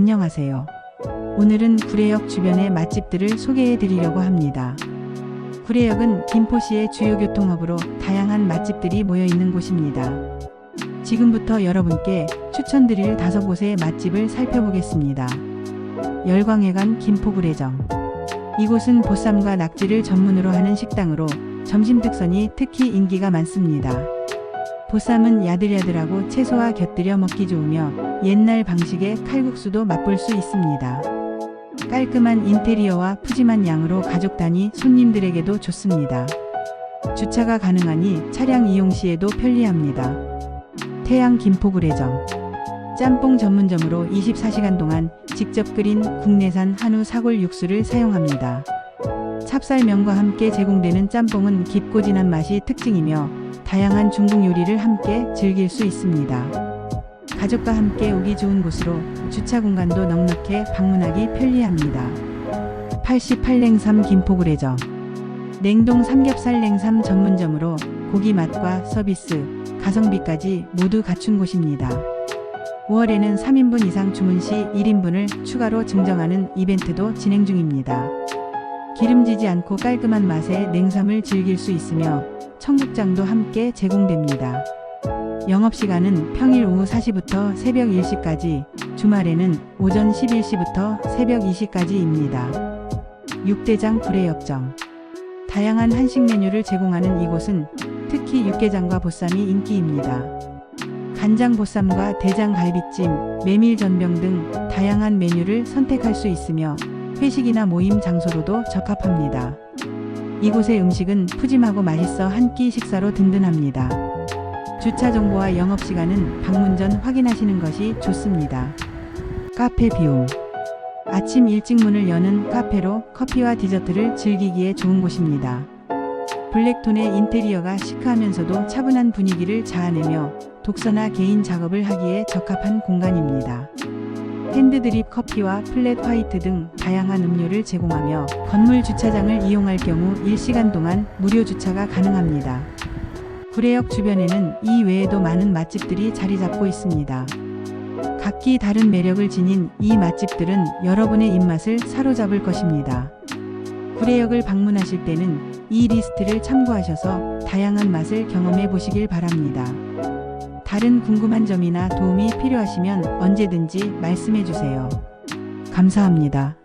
안녕하세요. 오늘은 구례역 주변의 맛집들을 소개해 드리려고 합니다. 구례역은 김포시의 주요 교통허브로 다양한 맛집들이 모여 있는 곳입니다. 지금부터 여러분께 추천드릴 다섯 곳의 맛집을 살펴보겠습니다. 열광회관 김포구례정. 이곳은 보쌈과 낙지를 전문으로 하는 식당으로 점심 특선이 특히 인기가 많습니다. 보쌈은 야들야들하고 채소와 곁들여 먹기 좋으며 옛날 방식의 칼국수도 맛볼 수 있습니다. 깔끔한 인테리어와 푸짐한 양으로 가족 단위 손님들에게도 좋습니다. 주차가 가능하니 차량 이용 시에도 편리합니다. 태양 김포구례정 짬뽕 전문점으로 24시간 동안 직접 끓인 국내산 한우 사골 육수를 사용합니다. 찹쌀면과 함께 제공되는 짬뽕은 깊고 진한 맛이 특징이며 다양한 중국 요리를 함께 즐길 수 있습니다. 가족과 함께 오기 좋은 곳으로 주차 공간도 넉넉해 방문하기 편리합니다. 88냉삼 김포구례점 냉동 삼겹살 냉삼 전문점으로 고기 맛과 서비스, 가성비까지 모두 갖춘 곳입니다. 5월에는 3인분 이상 주문 시 1인분을 추가로 증정하는 이벤트도 진행 중입니다. 기름지지 않고 깔끔한 맛의 냉삼을 즐길 수 있으며 청국장도 함께 제공됩니다. 영업시간은 평일 오후 4시부터 새벽 1시까지, 주말에는 오전 11시부터 새벽 2시까지입니다. 육대장 구례역정 다양한 한식 메뉴를 제공하는 이곳은 특히 육개장과 보쌈이 인기입니다. 간장 보쌈과 대장 갈비찜, 메밀 전병 등 다양한 메뉴를 선택할 수 있으며 회식이나 모임 장소로도 적합합니다. 이곳의 음식은 푸짐하고 맛있어 한 끼 식사로 든든합니다. 주차 정보와 영업 시간은 방문 전 확인하시는 것이 좋습니다. 카페 비움 아침 일찍 문을 여는 카페로 커피와 디저트를 즐기기에 좋은 곳입니다. 블랙톤의 인테리어가 시크하면서도 차분한 분위기를 자아내며 독서나 개인 작업을 하기에 적합한 공간입니다. 핸드드립 커피와 플랫 화이트 등 다양한 음료를 제공하며 건물 주차장을 이용할 경우 1시간 동안 무료 주차가 가능합니다. 구례역 주변에는 이 외에도 많은 맛집들이 자리 잡고 있습니다. 각기 다른 매력을 지닌 이 맛집들은 여러분의 입맛을 사로잡을 것입니다. 구례역을 방문하실 때는 이 리스트를 참고하셔서 다양한 맛을 경험해 보시길 바랍니다. 다른 궁금한 점이나 도움이 필요하시면 언제든지 말씀해 주세요. 감사합니다.